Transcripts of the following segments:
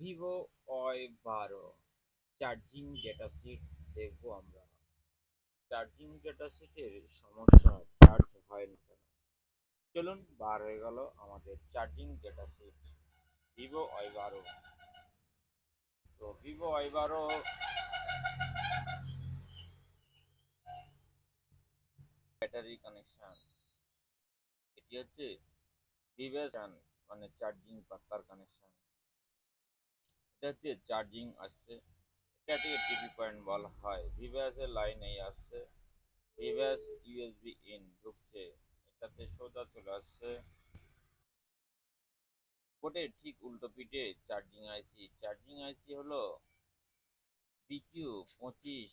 Vivo Y বারো। Charging data sheet দেখব আমরা। চার্জিং ডেটা সিটের সমস্যা চার্জ হয় না কেন? চলুন, বার হয়ে গেল আমাদের charging data sheet Vivo Y বারো। তো ভিভো ওয়াই বারো ব্যাটারি কানেকশন এটি হচ্ছে ভিভেশন মানে চার্জিং পাত্তার কানেকশন এটা হচ্ছে চার্জিং আসছে। এটাকে টিভি পয়েন্ট বলা হয়। ভিভ্যাসের লাইন এই আসছে। ভিভ্যাস ইউএসবি ইন ঢুকছে। এটাতে সোজা চলে আসছে। বোর্ডের ঠিক উল্টো পিঠে চার্জিং আইসি চার্জিং আইসি হলো বিকিউ পঁচিশ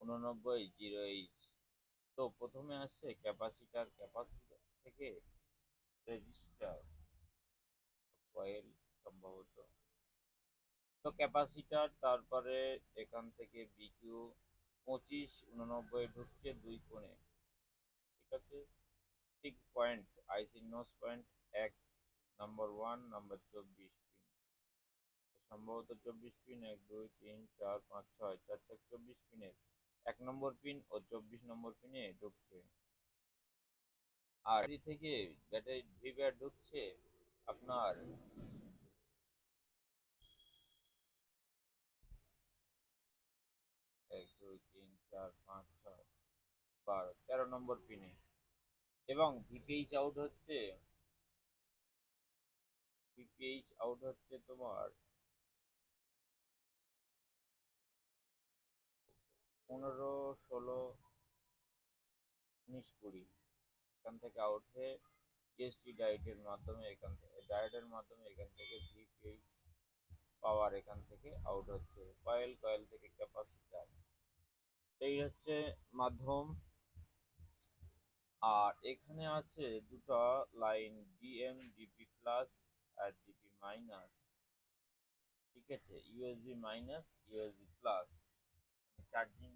উননব্বই জিরো এইচ তো প্রথমে আসছে ক্যাপাসিটার ক্যাপাসিটার থেকে রেজিস্টার কয়েল সম্ভবত। তো ক্যাপাসিটার, তারপরে এখান থেকে বিকিউ পঁচিশ, উননব্বই ঢুকছে দুই কোণে। ঠিক আছে? ঠিক পয়েন্ট আইসি নোস পয়েন্ট এক নাম্বার ওয়ান নাম্বার চব্বিশ পিন সম্ভবত চব্বিশ পিন এক, দুই, তিন, চার, পাঁচ, ছয়, চার চার, চব্বিশ পিনের এক নম্বর পিন ও চব্বিশ নম্বর পিনে ঢুকছে। আর থেকে ব্যাটারি ভিভ্যাট ঢুকছে আপনার এক দুই তিন চার পাঁচ ছয় বারো, তেরো নম্বর পিনে এবং ভিপিএইচ আউট হচ্ছে ভিপিএইচ আউট হচ্ছে তোমার পনেরো, ষোলো, উনিশ, কুড়ি। এখান থেকে আউট হয়ে ইএসটি ডায়েটের মাধ্যমে এখান থেকে ডায়েটের মাধ্যমে এখান থেকে ভিপিএইচ পাওয়ার এখান থেকে আউট হচ্ছে। কয়েল কয়েল থেকে ক্যাপাসিটার এই হচ্ছে মাধ্যম। আর এখানে আছে দুটো লাইন ডিএম ডিপি প্লাস আর ডিপি মাইনাস ঠিক আছে USB minus USB plus charging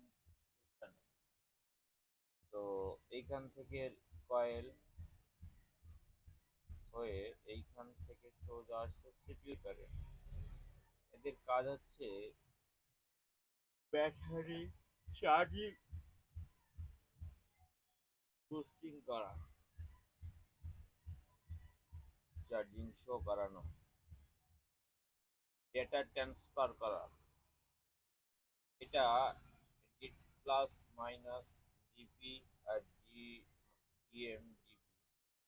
তো এইখান থেকে কয়েল হয়ে এইখান থেকে সোজা আসছে কারেন্ট এদের কাজ হচ্ছে ব্যাটারি চার্জিং বুস্টিং করা। চার্জিং শো করানো। ডেটা ট্রান্সফার করা। এটা প্লাস মাইনাস জিপি আর জি জিএম জিপি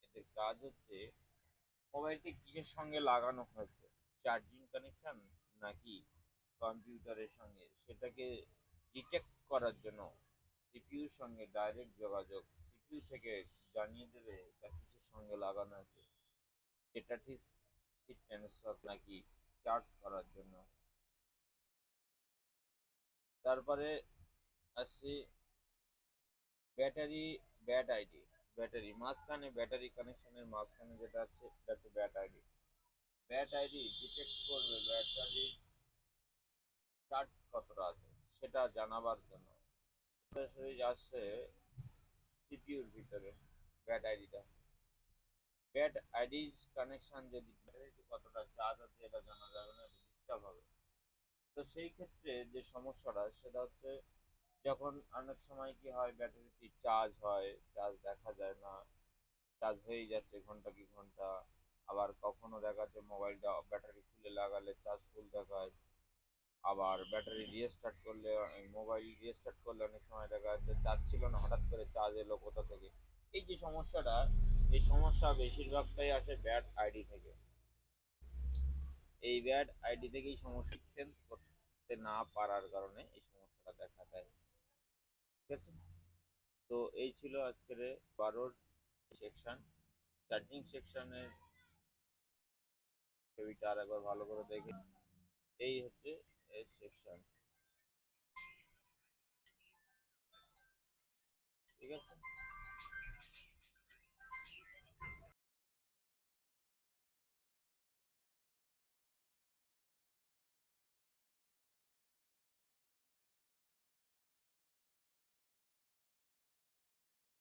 এদের কাজ হচ্ছে মোবাইলটি কিসের সঙ্গে লাগানো হয়েছে? চার্জিং কানেকশন নাকি কম্পিউটারের সঙ্গে? সেটাকে ডিটেক্ট করার জন্য সিপিইউর সঙ্গে ডাইরেক্ট যোগাযোগ সিপিউ থেকে জানিয়ে দেবে এটা সঙ্গে লাগানো আছে। এটা ঠিক সিট ট্রান্সফার নাকি চার্জ করার জন্য। তারপরে আসছে ব্যাটারি ব্যাট আইডি ব্যাটারি মাঝখানে ব্যাটারি কানেকশনের মাঝখানে যেটা আছে সেটা হচ্ছে bat ID bat ID detect করবে ব্যাটারি চার্জ কতটা আছে সেটা জানাবার জন্য। সরাসরি আসছে সিপিইউর ভিতরে ব্যাট আইডিটা। ব্যাট আইডি কানেকশন যদি কতটা চার্জ আছে এটা জানা যাবে না, ডিস্টার্ব হবে। তো সেই ক্ষেত্রে যে সমস্যাটা, সেটা হচ্ছে যখন অনেক সময় কি হয় ব্যাটারিটি চার্জ হয় চার্জ দেখা যায় না চার্জ হয়েই যাচ্ছে ঘণ্টা কি ঘণ্টা। আবার কখনো দেখাচ্ছে মোবাইলটা ব্যাটারি খুলে লাগালে চার্জ ফুল দেখায়। আবার ব্যাটারি রিস্টার্ট করলে মোবাইল রিস্টার্ট করলে অনেক সময় দেখা যাচ্ছে চার্জ ছিল না, হঠাৎ করে চার্জ এলো কোথা থেকে? এই যে সমস্যাটা, এই সমস্যা বেশিরভাগটাই আসে ব্যাড আইডি থেকে। এই ব্যাড আইডি থেকেই সমস্যা সেন্স করতে না পারার কারণে এই সমস্যাটা দেখা দেয়। ঠিক আছে? তো এই ছিল আজকের বারোর সেকশন চার্জিং সেকশনের ছবিটা আর একবার ভালো করে দেখে, এই হচ্ছে সেকশন ঠিক আছে